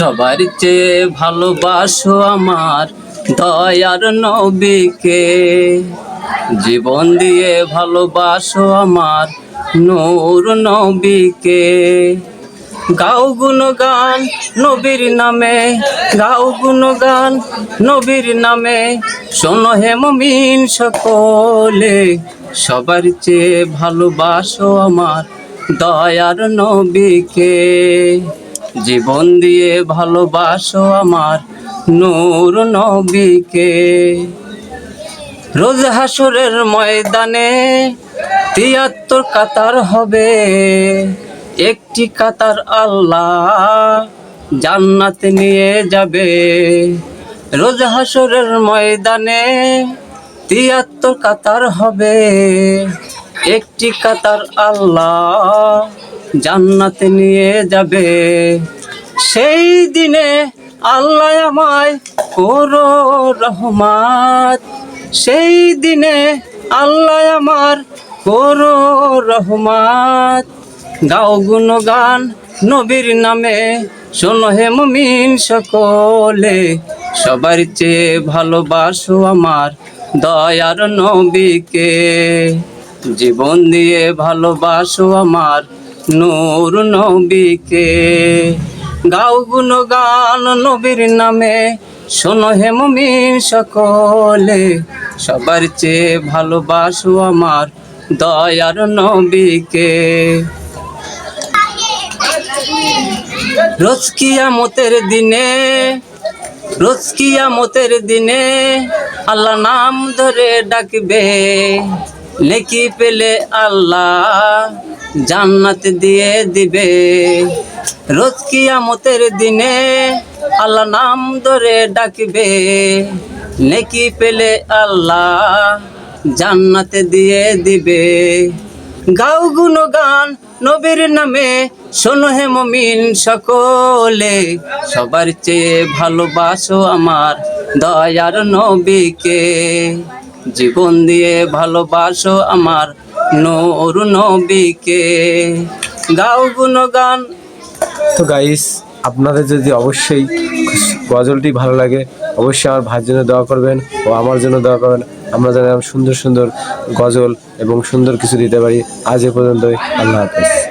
সবার চেয়ে ভালোবাসো আমার দয়ার নবীকে, জীবন দিয়ে ভালোবাসো আমার নূর নবীকে। গাও গুণগান নবীর নামে, গাও গুণগান নবীর নামে, শোনো হে মুমিন সকলে, সবার চেয়ে ভালোবাসো আমার দয়ার নবীকে। জীবন দিয়ে ভালোবাসো আমার নূর নবীকে। রোজ হাসরের ময়দানে তিয়াত্তর কাতার হবে, একটি কাতার আল্লাহ জান্নাতে নিয়ে যাবে। রোজ হাসরের ময়দানে তিয়াত্তর কাতার হবে, একটি কাতার আল্লাহ জান্নাতে নিয়ে যাবে। সেই দিনে আল্লাহ আমায় করো রহমাত। সেই দিনে আল্লাহ আমার করো রহমাত। গাও গুণগান নবীর নামে, শোনো হে মুমিন সকলে। সবার চেয়ে ভালোবাসো আমার দয়ার নবীকে। জীবন দিয়ে ভালোবাসো আমার নূর নবীকে। গাও গুণগান নবীর নামে, শোনো হে মুমিন সকলে। সবার চেয়ে ভালোবাসো আমার দয়ার নবীকে। রোজ কিয়ামতের দিনে, রোজ কিয়ামতের দিনে আল্লাহ নাম ধরে ডাকবে। নেকি পেলে আল্লাহ জান্নাত দিয়ে দিবে। রোজ কিয়ামতের দিনে আল্লাহ নাম ধরে ডাকবে। নেকি পেলে আল্লাহ জান্নাতে দিয়ে দিবে। গাও গুণগান নবীর নামে, শোনো হে মমিন সকলে। সবার চেয়ে ভালোবাসো আমার দয়ার নবীকে। জীবন দিয়ে ভালোবাসো আমার নূর নবীকে। গাও গুণগান। তো গাইস আপনাদের যদি অবশ্যই গজলটি ভালো লাগে, অবশ্যই আমার ভাইয়ের জন্য দোয়া করবেন ও আমার জন্য দোয়া করবেন। আমরা যেন সুন্দর সুন্দর গজল এবং সুন্দর কিছু দিতে পারি। আজ এ পর্যন্তই, আল্লাহ হাফেজ।